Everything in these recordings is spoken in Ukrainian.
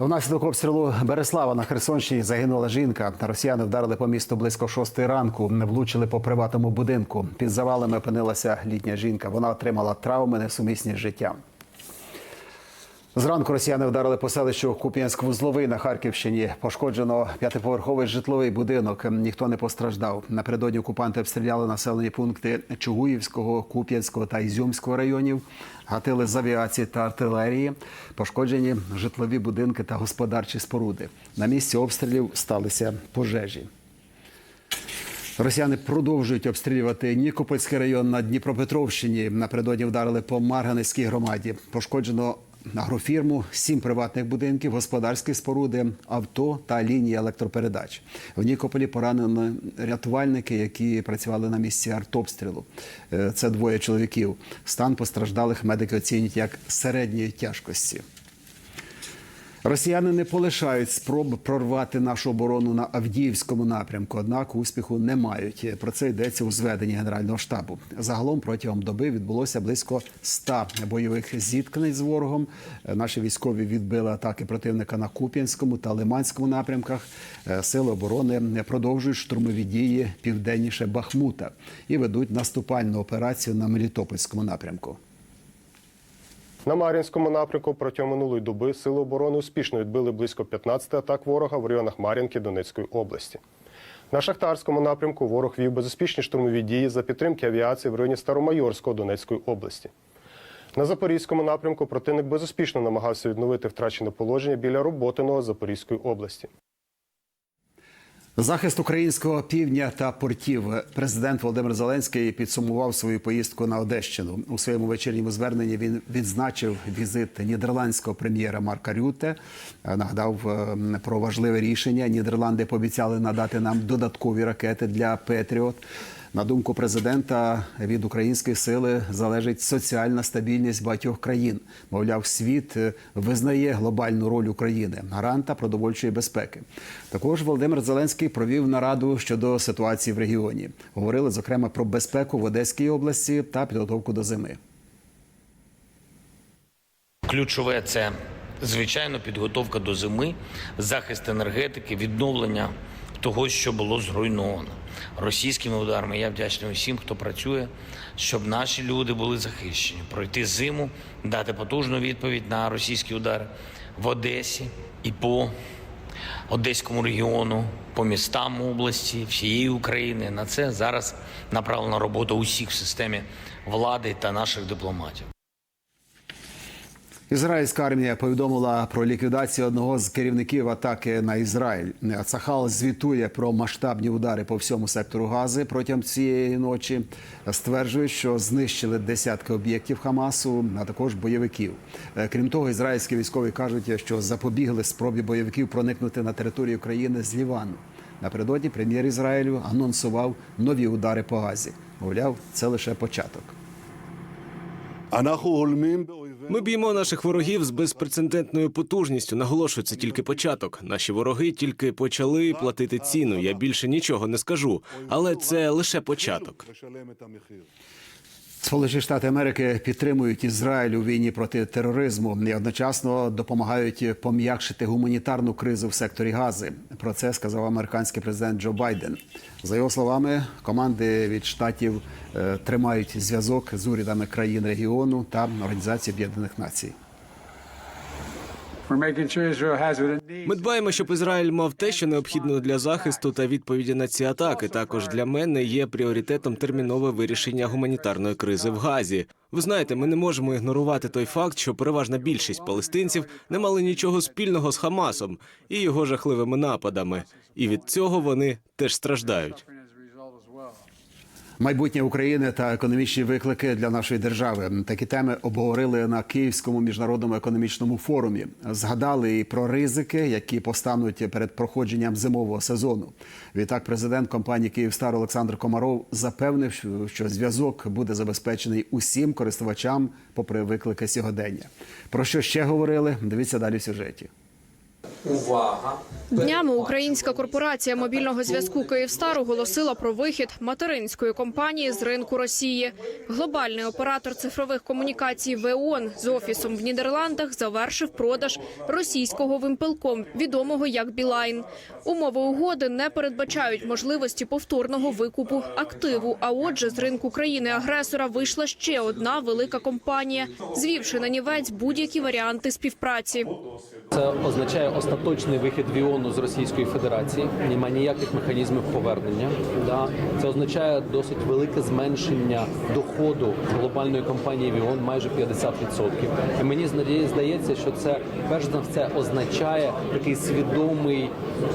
Внаслідок обстрілу Береслава на Херсонщині загинула жінка. Росіяни вдарили по місту близько шостої ранку. Не влучили по приватному будинку. Під завалами опинилася літня жінка. Вона отримала травми несумісні з життям. Зранку росіяни вдарили по селищу Куп'янськ-Вузловий на Харківщині. Пошкоджено п'ятиповерховий житловий будинок. Ніхто не постраждав. Напередодні окупанти обстріляли населені пункти Чугуївського, Куп'янського та Ізюмського районів. Гатили з авіації та артилерії. Пошкоджені житлові будинки та господарчі споруди. На місці обстрілів сталися пожежі. Росіяни продовжують обстрілювати Нікопольський район на Дніпропетровщині. Напередодні вдарили по Марганецькій громаді. Пошкоджено агрофірму, сім приватних будинків, господарські споруди, авто та лінії електропередач. В Нікополі поранені рятувальники, які працювали на місці артобстрілу. Е, Це двоє чоловіків. Стан постраждалих медики оцінюють як середньої тяжкості. Росіяни не полишають спроб прорвати нашу оборону на Авдіївському напрямку, однак успіху не мають. Про це йдеться у зведенні Генерального штабу. Загалом протягом доби відбулося близько 100 бойових зіткнень з ворогом. Наші військові відбили атаки противника на Куп'янському та Лиманському напрямках. Е, Сили оборони продовжують штурмові дії південніше Бахмута і ведуть наступальну операцію на Мелітопольському напрямку. На Мар'їнському напрямку протягом минулої доби сили оборони успішно відбили близько 15 атак ворога в районах Мар'їнки Донецької області. На Шахтарському напрямку ворог вів безуспішні штурмові дії за підтримки авіації в районі Старомайорського Донецької області. На Запорізькому напрямку противник безуспішно намагався відновити втрачене положення біля Роботиного Запорізької області. Захист українського півдня та портів. Президент Володимир Зеленський підсумував свою поїздку на Одещину. У своєму вечірньому зверненні він відзначив візит нідерландського прем'єра Марка Рюте. Нагадав е, про важливе рішення. Нідерланди пообіцяли надати нам додаткові ракети для Петріот. На думку президента, від української сили залежить соціальна стабільність багатьох країн. Мовляв, світ е, визнає глобальну роль України, гаранта продовольчої безпеки. Також Володимир Зеленський провів нараду щодо ситуації в регіоні. Говорили зокрема про безпеку в Одеській області та підготовку до зими. Ключове це звичайно підготовка до зими, захист енергетики, відновлення того, що було зруйновано російськими ударами. Я вдячний усім, хто працює, щоб наші люди були захищені, пройти зиму, дати потужну відповідь на російські удари в Одесі і по Одеському регіону, по містам області, всієї України. На це зараз направлена робота усіх в системі влади та наших дипломатів. Ізраїльська армія повідомила про ліквідацію одного з керівників атаки на Ізраїль. Цахал звітує про масштабні удари по всьому сектору Гази протягом цієї ночі. Стверджує, що знищили десятки об'єктів Хамасу, а також бойовиків. Е, Крім того, ізраїльські військові кажуть, що запобігли спробі бойовиків проникнути на територію країни з Лівану. Напередодні прем'єр Ізраїлю анонсував нові удари по Газі. Мовляв, це лише початок. Ми б'ємо наших ворогів з безпрецедентною потужністю. Наголошується тільки початок. Наші вороги тільки почали платити ціну. Я більше нічого не скажу, але це лише початок. Сполучені Штати Америки підтримують Ізраїль у війні проти тероризму і одночасно допомагають пом'якшити гуманітарну кризу в секторі Гази. Про це сказав американський президент Джо Байден. За його словами, команди від штатів е, тримають зв'язок з урядами країн регіону та Організації Об'єднаних Націй. Ми дбаємо, щоб Ізраїль мав те, що необхідно для захисту та відповіді на ці атаки. Також для мене є пріоритетом термінове вирішення гуманітарної кризи в Газі. Ви знаєте, ми не можемо ігнорувати той факт, що переважна більшість палестинців не мали нічого спільного з Хамасом і його жахливими нападами. І від цього вони теж страждають. Майбутнє України та економічні виклики для нашої держави. Такі теми обговорили на Київському міжнародному економічному форумі. Згадали і про ризики, які постануть перед проходженням зимового сезону. Відтак, президент компанії Київстар Олександр Комаров запевнив, що- зв'язок буде забезпечений усім користувачам, попри виклики сьогодення. Про що ще говорили? Дивіться далі в сюжеті. Увага! Днями українська корпорація мобільного зв'язку Київстар оголосила про вихід материнської компанії з ринку Росії. Глобальний оператор цифрових комунікацій ВЕОН з офісом в Нідерландах завершив продаж російського вимпелком, відомого як Білайн. Умови угоди не передбачають можливості повторного викупу активу. А отже, з ринку країни-агресора вийшла ще одна велика компанія, звівши на нівець будь-які варіанти співпраці. Це означає остаточний вихід Віону з Російської Федерації. Немає ніяких механізмів повернення. Да. Це означає досить велике зменшення доходу глобальної компанії Віон майже 50%. І мені здається, що це перш за все означає такий свідомий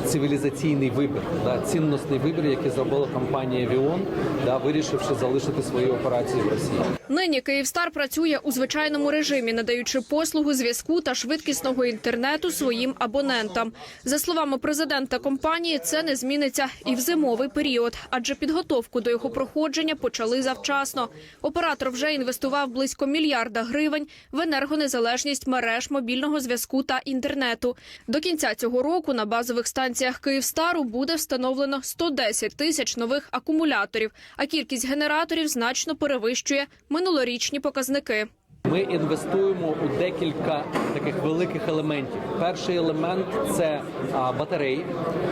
цивілізаційний вибір, да, цінностний вибір, який зробила компанія Віон, да, вирішивши залишити свої операції в Росії. Нині Київстар працює у звичайному режимі, надаючи послугу зв'язку та швидкісного інтернету своїм абонентам. За словами президента компанії, це не зміниться і в зимовий період, адже підготовку до його проходження почали завчасно. Оператор вже інвестував близько мільярда гривень в енергонезалежність мереж мобільного зв'язку та інтернету. До кінця цього року на базових станціях Київстару буде встановлено 110 тисяч нових акумуляторів, а кількість генераторів значно перевищує минулорічні показники. Ми інвестуємо у декілька таких великих елементів. Перший елемент це батареї.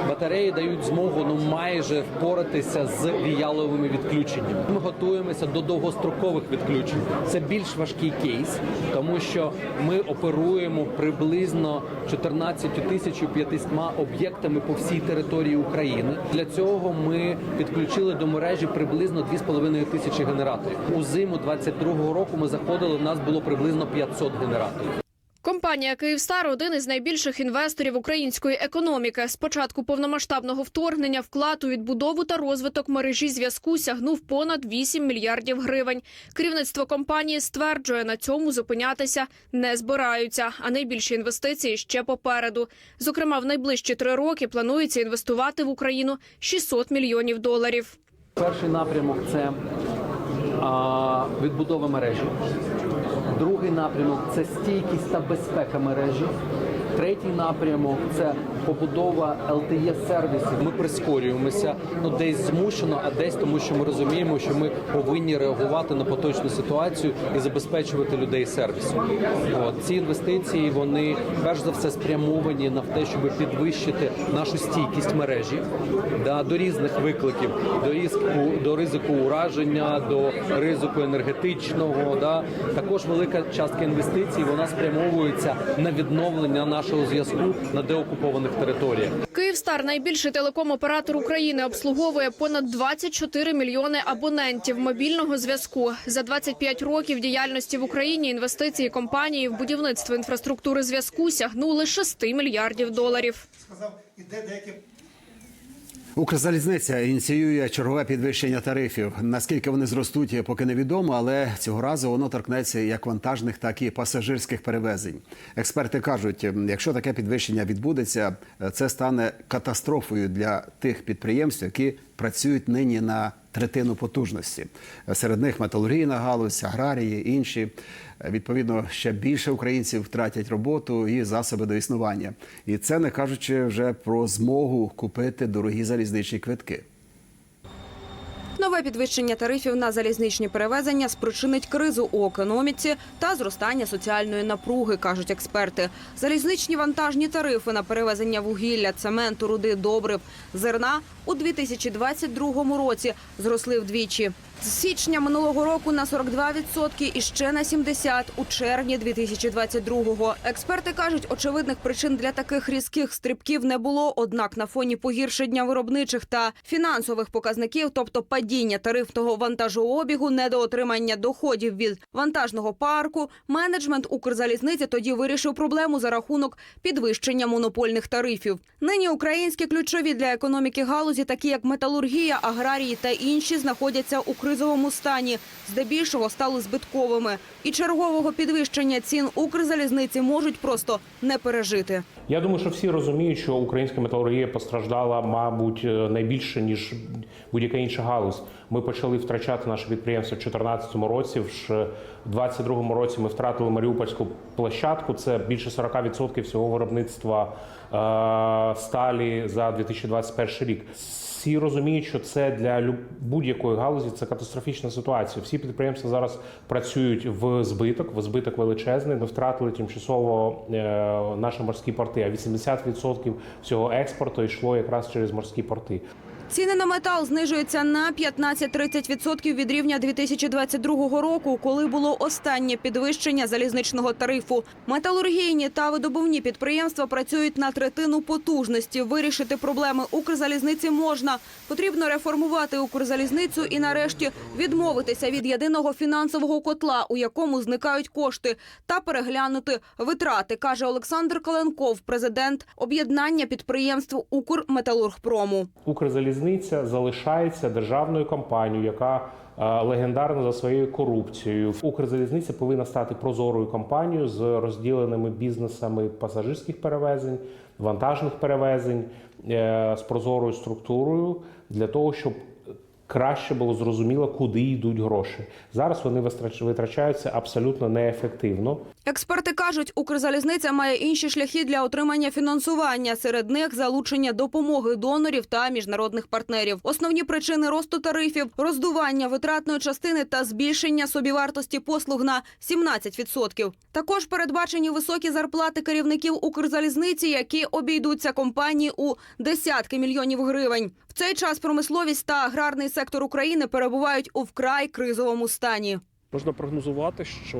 Батареї дають змогу ну майже впоратися з віяловими відключеннями. Ми готуємося до довгострокових відключень. Це більш важкий кейс, тому що ми оперуємо приблизно 14 тисячу 500 об'єктами по всій території України. Для цього ми підключили до мережі приблизно 2,5 тисячі генераторів. У зиму 22-го року ми заходили. У нас було приблизно 500 генераторів. Компанія Київстар один із найбільших інвесторів української економіки. З початку повномасштабного вторгнення вклад у відбудову та розвиток мережі зв'язку сягнув понад 8 мільярдів гривень. Керівництво компанії стверджує, на цьому зупинятися не збираються, а найбільші інвестиції ще попереду. Зокрема, в найближчі три роки планується інвестувати в Україну 600 мільйонів доларів. Перший напрямок це відбудова мережі. Другий напрямок це стійкість та безпека мережі. Третій напрямок це побудова lte сервісів. Ми прискорюємося ну десь змушено, а десь тому, що ми розуміємо, що ми повинні реагувати на поточну ситуацію і забезпечувати людей сервісом. От ці інвестиції вони перш за все спрямовані на те, щоб підвищити нашу стійкість мережі да, до різних викликів, до ризику, до ризику ураження, до ризику енергетичного. Да. Також велика частка інвестицій вона спрямовується на відновлення нашого зв'язку на деокупованих територіях. Київстар найбільший телеком-оператор України обслуговує понад 24 мільйони абонентів мобільного зв'язку. За 25 років діяльності в Україні інвестиції компанії в будівництво інфраструктури зв'язку сягнули 6 мільярдів доларів. Укрзалізниця ініціює чергове підвищення тарифів. Наскільки вони зростуть, поки невідомо, але цього разу воно торкнеться як вантажних, так і пасажирських перевезень. Експерти кажуть, якщо таке підвищення відбудеться, це стане катастрофою для тих підприємств, які працюють нині на третину потужності. Серед них металургійна галузь, аграрії, інші. Відповідно, ще більше українців втратять роботу і засоби до існування. І це не кажучи вже про змогу купити дорогі залізничні квитки. Нове підвищення тарифів на залізничні перевезення спричинить кризу у економіці та зростання соціальної напруги, кажуть експерти. Залізничні вантажні тарифи на перевезення вугілля, цементу, руди, добрив, зерна у 2022 році зросли вдвічі. З січня минулого року на 42% і ще на 70% у червні 2022-го. Експерти кажуть, очевидних причин для таких різких стрибків не було. Однак на фоні погіршення виробничих та фінансових показників, тобто падіння тарифного вантажообігу, недоотримання доходів від вантажного парку, менеджмент Укрзалізниці тоді вирішив проблему за рахунок підвищення монопольних тарифів. Нині українські ключові для економіки галузі, такі як металургія, аграрії та інші, знаходяться у кризовому стані, здебільшого стали збитковими. І чергового підвищення цін Укрзалізниці можуть просто не пережити. Я думаю, що всі розуміють, що українська металургія постраждала, мабуть, е, найбільше ніж будь-яка інша галузь. Ми почали втрачати наше підприємство в 2014 році. В 2022 році ми втратили Маріупольську площадку. Це більше 40% всього виробництва сталі за 2021 рік. Всі розуміють, що це для будь-якої галузі це катастрофічна ситуація. Всі підприємства зараз працюють в збиток, в збиток величезний. Ми втратили тимчасово е, наші морські порти. А 80% всього експорту йшло якраз через морські порти. Ціни на метал знижуються на 15-30% від рівня 2022 року, коли було останнє підвищення залізничного тарифу. Металургійні та видобувні підприємства працюють на третину потужності. Вирішити проблеми Укрзалізниці можна. Потрібно реформувати Укрзалізницю і нарешті відмовитися від єдиного фінансового котла, у якому зникають кошти, та переглянути витрати, каже Олександр Каленков, президент об'єднання підприємств Укрметалургпрому. Укрзалізниця залишається державною компанією, яка е, легендарна за своєю корупцією. Укрзалізниця повинна стати прозорою компанією з розділеними бізнесами пасажирських перевезень, вантажних перевезень е, з прозорою структурою для того, щоб краще було зрозуміло, куди йдуть гроші. Зараз вони витрачаються абсолютно неефективно. Експерти кажуть, Укрзалізниця має інші шляхи для отримання фінансування. Серед них залучення допомоги донорів та міжнародних партнерів. Основні причини росту тарифів – роздування витратної частини та збільшення собівартості послуг на 17%. Також передбачені високі зарплати керівників Укрзалізниці, які обійдуться компанії у десятки мільйонів гривень. В цей час промисловість та аграрний сектор України перебувають у вкрай кризовому стані. Можна прогнозувати, що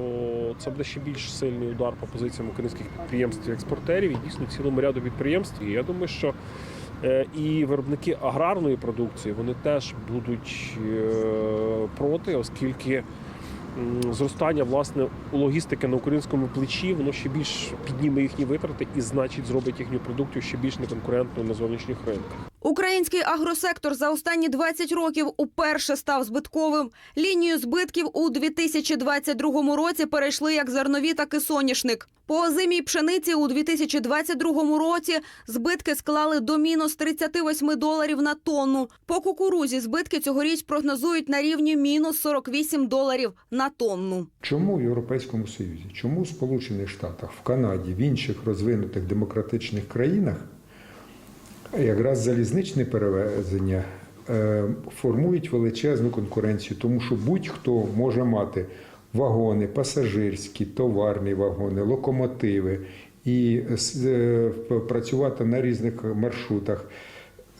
це буде ще більш сильний удар по позиціям українських підприємств і експортерів і дійсно цілому ряду підприємств. І я думаю, що е, і виробники аграрної продукції вони теж будуть е, проти, оскільки зростання власне логістики на українському плечі воно ще більш підніме їхні витрати і значить зробить їхню продукцію ще більш неконкурентною на зовнішніх ринках. Український агросектор за останні 20 років уперше став збитковим. Лінію збитків у 2022 році перейшли як зернові, так і соняшник. По озимій пшениці у 2022 році збитки склали до мінус 38 доларів на тонну. По кукурузі збитки цьогоріч прогнозують на рівні мінус 48 доларів на тонну. Чому в Європейському Союзі? Чому в Сполучених Штатах, в Канаді, в інших розвинутих демократичних країнах якраз залізничні перевезення е, формують величезну конкуренцію, тому що будь-хто може мати вагони, пасажирські, товарні вагони, локомотиви і е, працювати на різних маршрутах.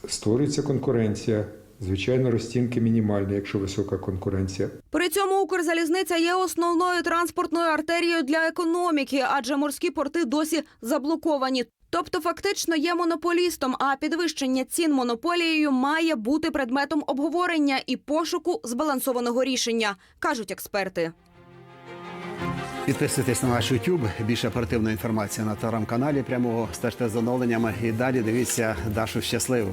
Створюється конкуренція. Звичайно, розцінки мінімальні, якщо висока конкуренція. При цьому Укрзалізниця є основною транспортною артерією для економіки, адже морські порти досі заблоковані. Тобто, фактично є монополістом, а підвищення цін монополією має бути предметом обговорення і пошуку збалансованого рішення, кажуть експерти. Підписуйтесь на наш YouTube. Більше оперативної інформації на телеграм-каналі. Прямого стежте за оновленнями. І далі дивіться Дашу щасливу.